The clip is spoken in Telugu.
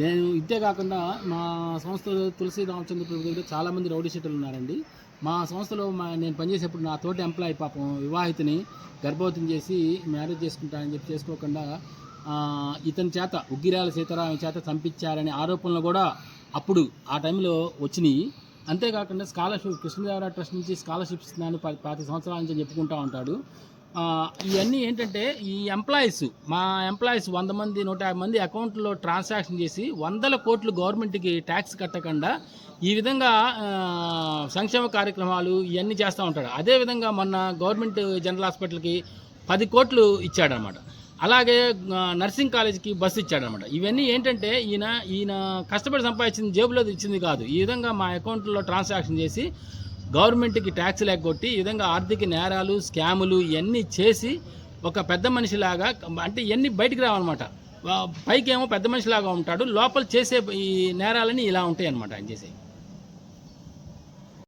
నేను ఇంతే కాకుండా మా సంస్థలో తులసి రామచంద్ర ప్రభు దగ్గర చాలామంది రౌడీ షీటర్లు ఉన్నారండి. మా సంస్థలో మా నేను పనిచేసేప్పుడు నా తోటి ఎంప్లాయీ పాపం వివాహితని గర్భవతిని చేసి మ్యారేజ్ చేసుకుంటానని చెప్పి చేసుకోకుండా ఇతని చేత ఉగ్గిరాల సీతారామ చేత చంపించారనే ఆరోపణలు కూడా అప్పుడు ఆ టైంలో వచ్చినాయి. అంతేకాకుండా స్కాలర్షిప్ కృష్ణదేవరాయ ట్రస్ట్ నుంచి స్కాలర్షిప్ ఇస్తున్నాను పది పాతి సంవత్సరాల నుంచి చెప్పుకుంటూ ఉంటాడు. ఇవన్నీ ఏంటంటే ఈ ఎంప్లాయీస్ మా ఎంప్లాయీస్ వంద మంది నూట యాభై మంది అకౌంట్లో ట్రాన్సాక్షన్ చేసి వందల కోట్లు గవర్నమెంట్కి ట్యాక్స్ కట్టకుండా ఈ విధంగా సంక్షేమ కార్యక్రమాలు ఇవన్నీ చేస్తూ ఉంటాడు. అదేవిధంగా మొన్న గవర్నమెంట్ జనరల్ హాస్పిటల్కి పది కోట్లు ఇచ్చాడనమాట. అలాగే నర్సింగ్ కాలేజీకి బస్సు ఇచ్చాడనమాట. ఇవన్నీ ఏంటంటే ఈయన ఈయన కష్టపడి సంపాదించింది జేబులో ఇచ్చింది కాదు. ఈ విధంగా మా అకౌంట్లో ట్రాన్సాక్షన్ చేసి గవర్నమెంట్కి ట్యాక్స్ లేకొట్టి ఈ విధంగా ఆర్థిక నేరాలు స్కాములు ఇవన్నీ చేసి ఒక పెద్ద మనిషిలాగా అంటే ఇవన్నీ బయటికి రావన్నమాట. పైకేమో పెద్ద మనిషిలాగా ఉంటాడు. లోపల చేసే ఈ నేరాలని ఇలా ఉంటాయి అనమాట ఆయన చేసేవి.